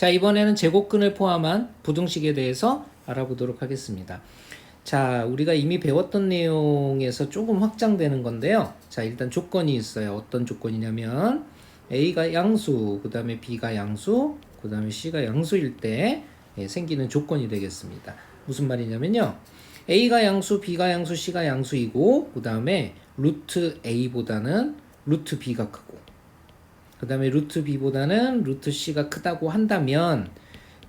자, 이번에는 제곱근을 포함한 부등식에 대해서 알아보도록 하겠습니다. 자, 우리가 이미 배웠던 내용에서 조금 확장되는 건데요. 자, 일단 조건이 있어요. 어떤 조건이냐면 A가 양수, 그 다음에 B가 양수, 그 다음에 C가 양수일 때 예, 생기는 조건이 되겠습니다. 무슨 말이냐면요. A가 양수, B가 양수, C가 양수이고, 그 다음에 루트 A보다는 루트 B가 크고, 그 다음에 루트 B보다는 루트 C가 크다고 한다면,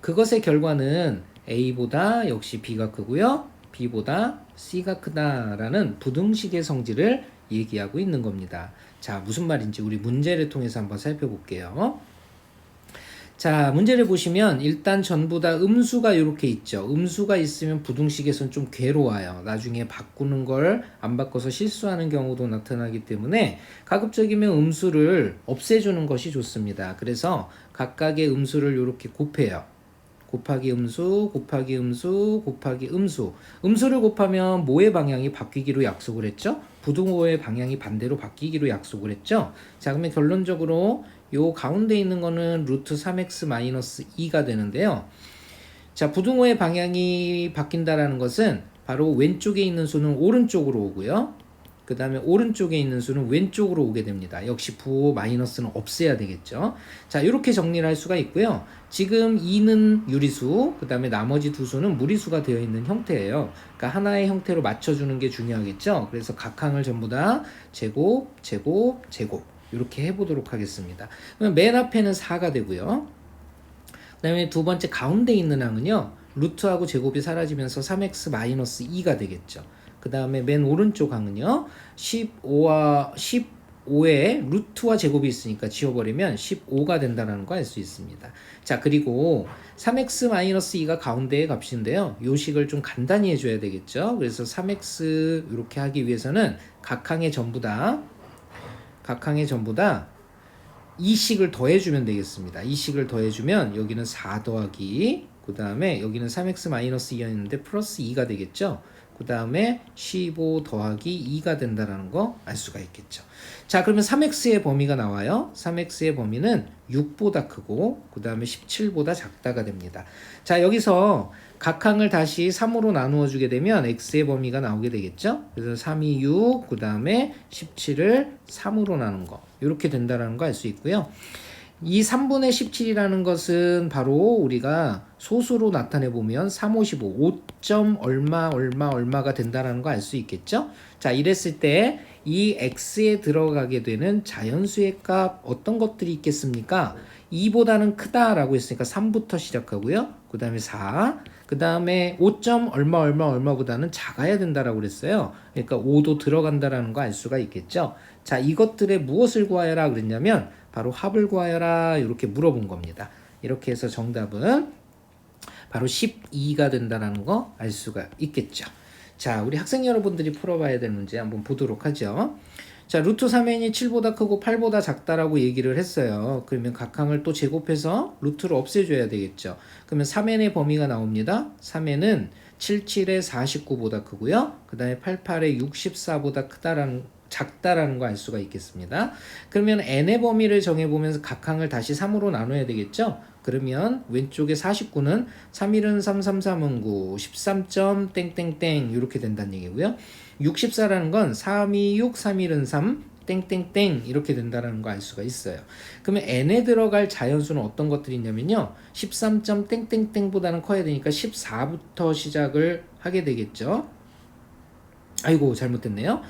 그것의 결과는 A보다 역시 B가 크고요. B보다 C가 크다라는 부등식의 성질을 얘기하고 있는 겁니다. 자, 무슨 말인지 우리 문제를 통해서 한번 살펴볼게요. 자, 문제를 보시면 일단 전부 다 음수가 이렇게 있죠. 음수가 있으면 부등식에선 좀 괴로워요. 나중에 바꾸는 걸 안 바꿔서 실수하는 경우도 나타나기 때문에 가급적이면 음수를 없애주는 것이 좋습니다. 그래서 각각의 음수를 이렇게 곱해요. 곱하기 음수, 곱하기 음수, 곱하기 음수. 음수를 곱하면 뭐의 방향이 바뀌기로 약속을 했죠? 부등호의 방향이 반대로 바뀌기로 약속을 했죠? 자, 그러면 결론적으로 요 가운데 있는 거는 루트 3x 마이너스 2가 되는데요. 자, 부등호의 방향이 바뀐다라는 것은 바로 왼쪽에 있는 수는 오른쪽으로 오고요. 그 다음에 오른쪽에 있는 수는 왼쪽으로 오게 됩니다. 역시 부호 마이너스는 없애야 되겠죠. 자, 이렇게 정리를 할 수가 있고요. 지금 2는 유리수, 그 다음에 나머지 두 수는 무리수가 되어 있는 형태예요. 그러니까 하나의 형태로 맞춰주는 게 중요하겠죠. 그래서 각 항을 전부 다 제곱, 제곱, 제곱 이렇게 해보도록 하겠습니다. 맨 앞에는 4가 되고요. 그 다음에 두 번째 가운데 있는 항은요. 루트하고 제곱이 사라지면서 3x 마이너스 2가 되겠죠. 그 다음에 맨 오른쪽 항은요. 15와 15에 루트와 제곱이 있으니까 지워버리면 15가 된다는 거 알 수 있습니다. 자 그리고 3x 마이너스 2가 가운데의 값인데요. 요 식을 좀 간단히 해줘야 되겠죠. 그래서 3x 이렇게 하기 위해서는 각 항에 전부 다 각 항에 전부 다 이 식을 더해주면 되겠습니다. 이 식을 더해주면 여기는 4 더하기 그 다음에 여기는 3x 마이너스 2였는데 플러스 2가 되겠죠. 그 다음에 15 더하기 2가 된다라는 거 알 수가 있겠죠. 자 그러면 3x의 범위가 나와요. 3x의 범위는 6보다 크고 그 다음에 17보다 작다가 됩니다. 자 여기서 각 항을 다시 3으로 나누어 주게 되면 x의 범위가 나오게 되겠죠. 그래서 3이 6, 그 다음에 17을 3으로 나눈 거 이렇게 된다라는 거 알 수 있고요. 이 3분의 17이라는 것은 바로 우리가 소수로 나타내 보면 3, 55, 5점 얼마 얼마 얼마가 된다라는 거 알 수 있겠죠? 자, 이랬을 때 이 x에 들어가게 되는 자연수의 값 어떤 것들이 있겠습니까? 2보다는 크다라고 했으니까 3부터 시작하고요. 그 다음에 4, 그 다음에 5점 얼마 얼마 얼마보다는 작아야 된다라고 그랬어요. 그러니까 5도 들어간다라는 거 알 수가 있겠죠. 자, 이것들의 무엇을 구하여라 그랬냐면 바로 합을 구하여라 이렇게 물어본 겁니다. 이렇게 해서 정답은 바로 12가 된다라는 거 알 수가 있겠죠. 자, 우리 학생 여러분들이 풀어봐야 될 문제 한번 보도록 하죠. 자, 루트 3n이 7보다 크고 8보다 작다라고 얘기를 했어요. 그러면 각 항을 또 제곱해서 루트를 없애줘야 되겠죠. 그러면 3n의 범위가 나옵니다. 3n은 77에 49보다 크고요. 그 다음에 88에 64보다 크다라는 작다라는 거 알 수가 있겠습니다. 그러면 n의 범위를 정해보면서 각 항을 다시 3으로 나눠야 되겠죠? 그러면 왼쪽에 49는 3일은 3, 3, 3은 9, 13점 땡땡땡 이렇게 된다는 얘기고요. 64라는 건 3, 2, 6, 3일은 3, 땡땡땡 이렇게 된다는 거 알 수가 있어요. 그러면 n에 들어갈 자연수는 어떤 것들이 있냐면요. 13점 땡땡땡보다는 커야 되니까 14부터 시작을 하게 되겠죠. 아이고 잘못됐네요.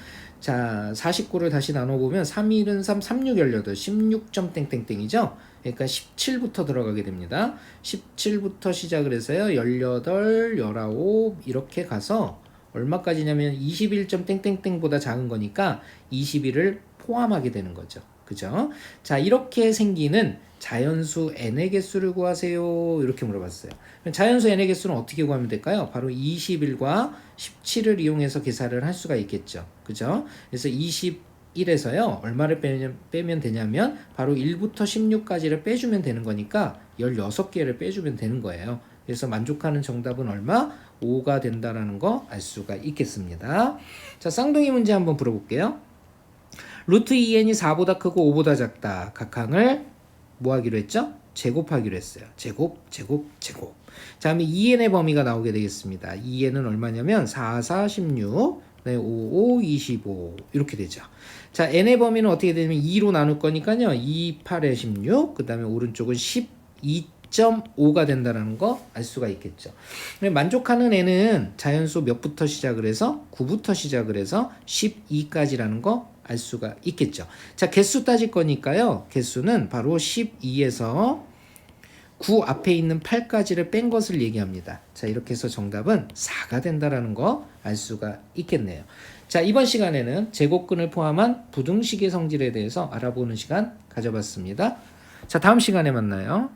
자, 49를 다시 나눠보면 3일은 3, 3, 6, 18, 16점 땡땡땡이죠. 그러니까 17부터 들어가게 됩니다. 17부터 시작을 해서요. 18, 19 이렇게 가서 얼마까지냐면 21점 땡땡땡보다 작은 거니까 21을 포함하게 되는 거죠. 그죠? 자, 이렇게 생기는 자연수 n의 개수를 구하세요. 이렇게 물어봤어요. 자연수 n의 개수는 어떻게 구하면 될까요? 바로 21과 17을 이용해서 계산을 할 수가 있겠죠. 그죠? 그래서 21에서요. 얼마를 빼면, 빼면 되냐면 바로 1부터 16까지를 빼주면 되는 거니까 16개를 빼주면 되는 거예요. 그래서 만족하는 정답은 얼마? 5가 된다라는 거 알 수가 있겠습니다. 자, 쌍둥이 문제 한번 풀어볼게요. 루트 2n이 4보다 크고 5보다 작다. 각 항을 뭐 하기로 했죠? 제곱하기로 했어요. 제곱, 제곱, 제곱. 자, 다음에 2n의 범위가 나오게 되겠습니다. 2n은 얼마냐면 4, 4, 16, 네, 5, 5, 25 이렇게 되죠. 자, n의 범위는 어떻게 되냐면 2로 나눌 거니까요. 2, 8에 16, 그 다음에 오른쪽은 12.5가 된다는 거 알 수가 있겠죠. 만족하는 n은 자연수 몇부터 시작을 해서 9부터 시작을 해서 12까지라는 거 알 수가 있겠죠. 자, 개수 따질 거니까요. 개수는 바로 12에서 9 앞에 있는 8까지를 뺀 것을 얘기합니다. 자, 이렇게 해서 정답은 4가 된다라는 거 알 수가 있겠네요. 자, 이번 시간에는 제곱근을 포함한 부등식의 성질에 대해서 알아보는 시간 가져봤습니다. 자, 다음 시간에 만나요.